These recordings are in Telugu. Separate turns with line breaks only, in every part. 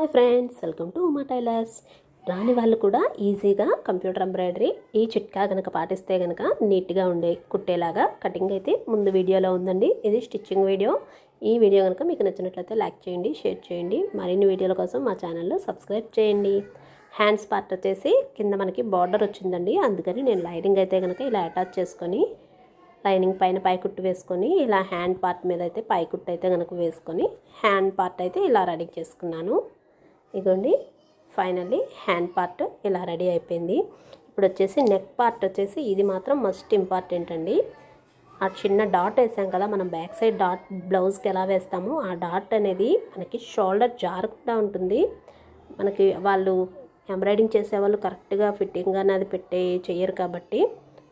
Hi friends welcome to Uma tailors. రాని వాళ్ళు కూడా ఈజీగా కంప్యూటర్ ఎంబ్రాయిడరీ ఈ చిట్కా కనుక పాటిస్తే కనుక నీట్గా ఉండే కుట్టేలాగా కటింగ్ అయితే ముందు వీడియోలో ఉందండి. ఇది స్టిచ్చింగ్ వీడియో. ఈ వీడియో కనుక మీకు నచ్చినట్లయితే లైక్ చేయండి షేర్ చేయండి. మరిన్ని వీడియోల కోసం మా ఛానల్లో సబ్స్క్రైబ్ చేయండి. హ్యాండ్స్ పార్ట్ వచ్చేసి కింద మనకి బార్డర్ వచ్చిందండి. అందుకని నేను లైనింగ్ అయితే కనుక ఇలా అటాచ్ చేసుకొని లైనింగ్ పైన పైకుట్టు వేసుకొని ఇలా హ్యాండ్ పార్ట్ మీద అయితే పైకుట్టు అయితే కనుక వేసుకొని హ్యాండ్ పార్ట్ అయితే ఇలా రెడీ చేసుకున్నాను. ఇదిగోండి ఫైనల్లీ హ్యాండ్ పార్ట్ ఇలా రెడీ అయిపోయింది. ఇప్పుడు వచ్చేసి నెక్ పార్ట్ వచ్చేసి ఇది మాత్రం మస్ట్ ఇంపార్టెంట్ అండి. ఆ చిన్న డాట్ వేసాం కదా మనం బ్యాక్ సైడ్ డాట్ బ్లౌజ్కి ఎలా వేస్తామో ఆ డాట్ అనేది మనకి షోల్డర్ జారకుండా ఉంటుంది. మనకి వాళ్ళు ఎంబ్రాయిడింగ్ చేసేవాళ్ళు కరెక్ట్గా ఫిట్టింగ్ అనేది పెట్టే చెయ్యరు కాబట్టి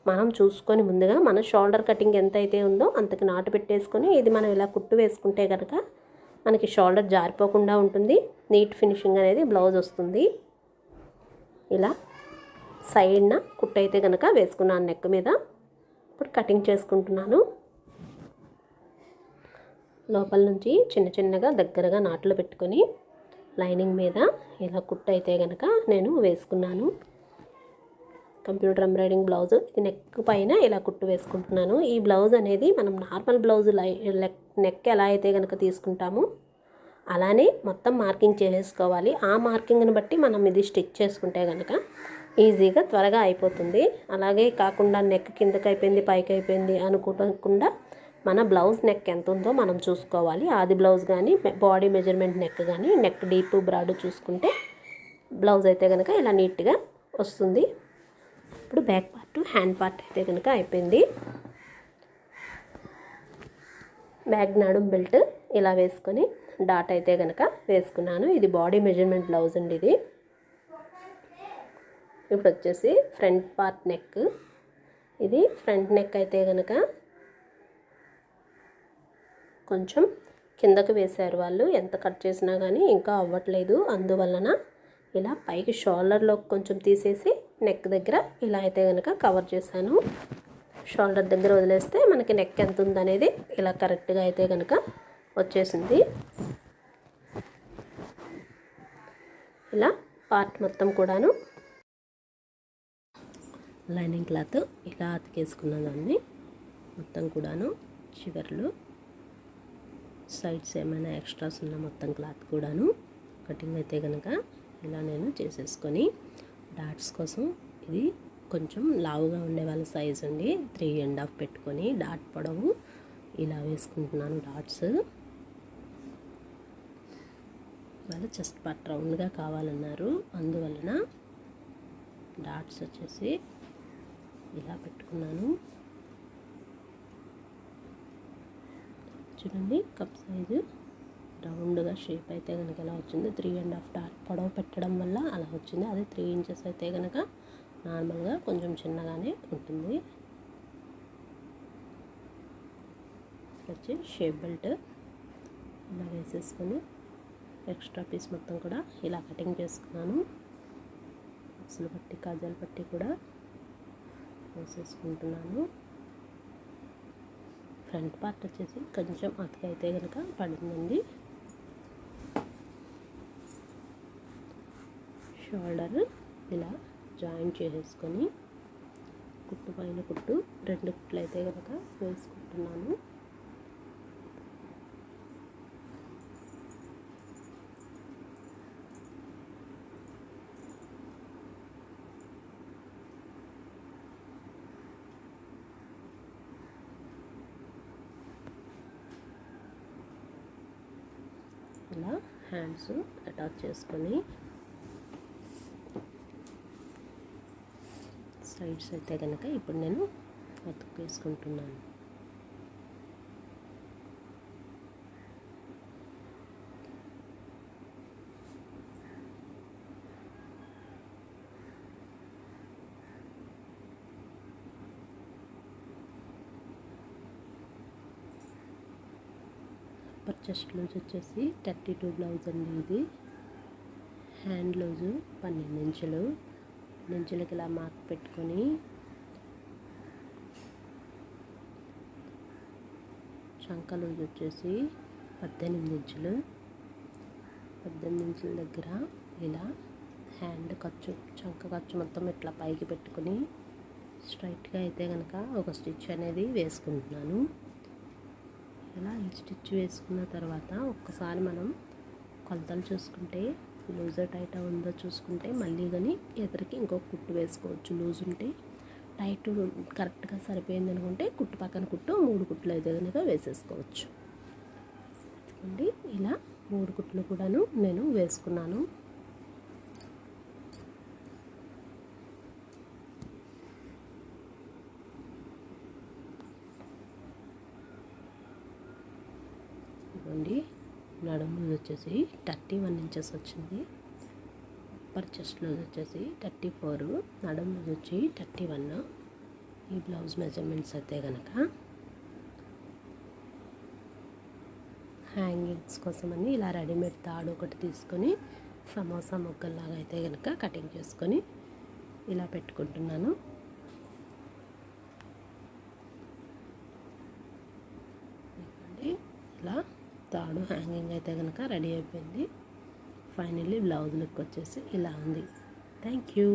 మనం చూసుకొని ముందుగా మన షోల్డర్ కటింగ్ ఎంత అయితే ఉందో అంతకు నాటు పెట్టేసుకొని ఇది మనం ఇలా కుట్టు వేసుకుంటే కనుక మనకి షోల్డర్ జారిపోకుండా ఉంటుంది. నీట్ ఫినిషింగ్ అనేది బ్లౌజ్ వస్తుంది. ఇలా సైడ్న కుట్టు అయితే కనుక వేసుకున్నాను నెక్ మీద. ఇప్పుడు కటింగ్ చేసుకుంటున్నాను. లోపల నుంచి చిన్న చిన్నగా దగ్గరగా నాట్లు పెట్టుకొని లైనింగ్ మీద ఇలా కుట్టు అయితే కనుక నేను వేసుకున్నాను. కంప్యూటర్ ఎంబ్రాయిడింగ్ బ్లౌజ్ ఇది నెక్ పైన ఇలా కుట్టు వేసుకుంటున్నాను. ఈ బ్లౌజ్ అనేది మనం నార్మల్ బ్లౌజ్ లై నెక్ ఎలా అయితే కనుక తీసుకుంటామో అలానే మొత్తం మార్కింగ్ చేసేసుకోవాలి. ఆ మార్కింగ్ని బట్టి మనం ఇది స్టిచ్ చేసుకుంటే కనుక ఈజీగా త్వరగా అయిపోతుంది. అలాగే కాకుండా నెక్ కిందకి అయిపోయింది పైకి అయిపోయింది అనుకోకుండా మన బ్లౌజ్ నెక్ ఎంత ఉందో మనం చూసుకోవాలి. ఆది బ్లౌజ్ కానీ బాడీ మెజర్మెంట్ నెక్ కానీ నెక్ డీప్ బ్రాడ్ చూసుకుంటే బ్లౌజ్ అయితే కనుక ఇలా నీట్గా వస్తుంది. ఇప్పుడు బ్యాక్ పార్ట్ హ్యాండ్ పార్ట్ అయితే కనుక అయిపోయింది. బ్యాగ్ నడుం బెల్ట్ ఇలా వేసుకొని డాట్ అయితే కనుక వేసుకున్నాను. ఇది బాడీ మెజర్మెంట్ బ్లౌజ్ అండి ఇది. ఇప్పుడు వచ్చేసి ఫ్రంట్ పార్ట్ నెక్. ఇది ఫ్రంట్ నెక్ అయితే కనుక కొంచెం కిందకు వేశారు వాళ్ళు. ఎంత కట్ చేసినా కానీ ఇంకా అవ్వట్లేదు. అందువలన ఇలా పైకి షోల్డర్లో కొంచెం తీసేసి నెక్ దగ్గర ఇలా అయితే కనుక కవర్ చేశాను. షోల్డర్ దగ్గర వదిలేస్తే మనకి నెక్ ఎంత ఉందనేది ఇలా కరెక్ట్గా అయితే కనుక వచ్చేసింది. ఇలా పార్ట్ మొత్తం కూడాను. లైనింగ్ క్లాత్ ఇలా అతికేసుకున్న దాన్ని మొత్తం కూడాను చివర్లు. సైడ్స్ ఏమైనా ఎక్స్ట్రాస్ ఉన్న మొత్తం క్లాత్ కూడాను కటింగ్ అయితే కనుక ఇలా నేను చేసేసుకొని డాట్స్ కోసం ఇది కొంచెం లావుగా ఉండే వాళ్ళ సైజ్ అండి. త్రీ అండ్ హాఫ్ పెట్టుకొని డాట్ పొడవు ఇలా వేసుకుంటున్నాను డాట్స్. వాళ్ళు చెస్ట్ పార్ట్ రౌండ్గా కావాలన్నారు. అందువలన డాట్స్ వచ్చేసి ఇలా పెట్టుకున్నాను. చూడండి కప్ సైజు రౌండ్గా షేప్ అయితే కనుక ఎలా వచ్చింది త్రీ అండ్ హాఫ్ డాట్ పొడవు పెట్టడం వల్ల అలా వచ్చింది. అదే త్రీ ఇంచెస్ అయితే కనుక నార్మల్గా కొంచెం చిన్నగానే ఉంటుంది. వచ్చి షేప్ బెల్ట్ ఇలా వేసేసుకొని ఎక్స్ట్రా పీస్ మొత్తం కూడా ఇలా కటింగ్ చేసుకున్నాను. అసలు పట్టి కాజాలు పట్టి కూడా వేసేసుకుంటున్నాను. ఫ్రంట్ పార్ట్ వచ్చేసి కొంచెం అతకైతే కనుక పడిందండి. షోల్డర్ ఇలా జాయింట్ చేసేసుకొని కుట్టు పైన కుట్టు రెండు కుట్లు అయితే కనుక వేసుకుంటున్నాను. ఇలా హ్యాండ్స్ అటాచ్ చేసుకొని సైడ్స్ అయితే కనుక ఇప్పుడు నేను అతుక్కు వేసుకుంటున్నాను అప్పర్ చెస్ట్ లూజ్ వచ్చేసి థర్టీ టూ బ్లౌజ్ అండి ఇది హ్యాండ్ లూజు పన్నెండు ఇంచులు. ఇంచులకి ఇలా మార్క్ పెట్టుకొని చంక లూజ్ వచ్చేసి పద్దెనిమిది ఇంచులు. పద్దెనిమిది ఇంచుల దగ్గర ఇలా హ్యాండ్ ఖర్చు చంక ఖర్చు మొత్తం ఇట్లా పైకి పెట్టుకుని స్ట్రైట్గా అయితే కనుక ఒక స్టిచ్ అనేది వేసుకుంటున్నాను. ఇలా ఈ స్టిచ్ వేసుకున్న తర్వాత ఒక్కసారి మనం కొలతలు చూసుకుంటే లూజ్ టైట్ ఉందో చూసుకుంటే మళ్ళీ కానీ ఎదురికి ఇంకొక కుట్టు వేసుకోవచ్చు. లూజ్ ఉంటే టైట్ కరెక్ట్గా సరిపోయింది అనుకుంటే కుట్టు పక్కన కుట్టు మూడు కుట్లు అయితే కనుక వేసేసుకోవచ్చు. చూడండి ఇలా మూడు కుట్లు కూడాను నేను వేసుకున్నాను. నడుములు వచ్చేసి థర్టీ వన్ ఇంచెస్ వచ్చింది. అప్పర్ చెస్ట్ లూజ్ వచ్చేసి థర్టీ ఫోర్. నడుము వచ్చి థర్టీ వన్. ఈ బ్లౌజ్ మెజర్మెంట్స్ అయితే కనుక హ్యాంగింగ్స్ కోసమని ఇలా రెడీమేడ్ తాడు ఒకటి తీసుకొని సమోసా మొగ్గల్లాగా అయితే కనుక కటింగ్ చేసుకొని ఇలా పెట్టుకుంటున్నాను ఇదిగోండి ఇలా తాడు హ్యాంగింగ్ అయితే కనుక రెడీ అయిపోయింది. ఫైనల్లీ బ్లౌజ్ లుక్ వచ్చేసి ఇలా ఉంది. Thank you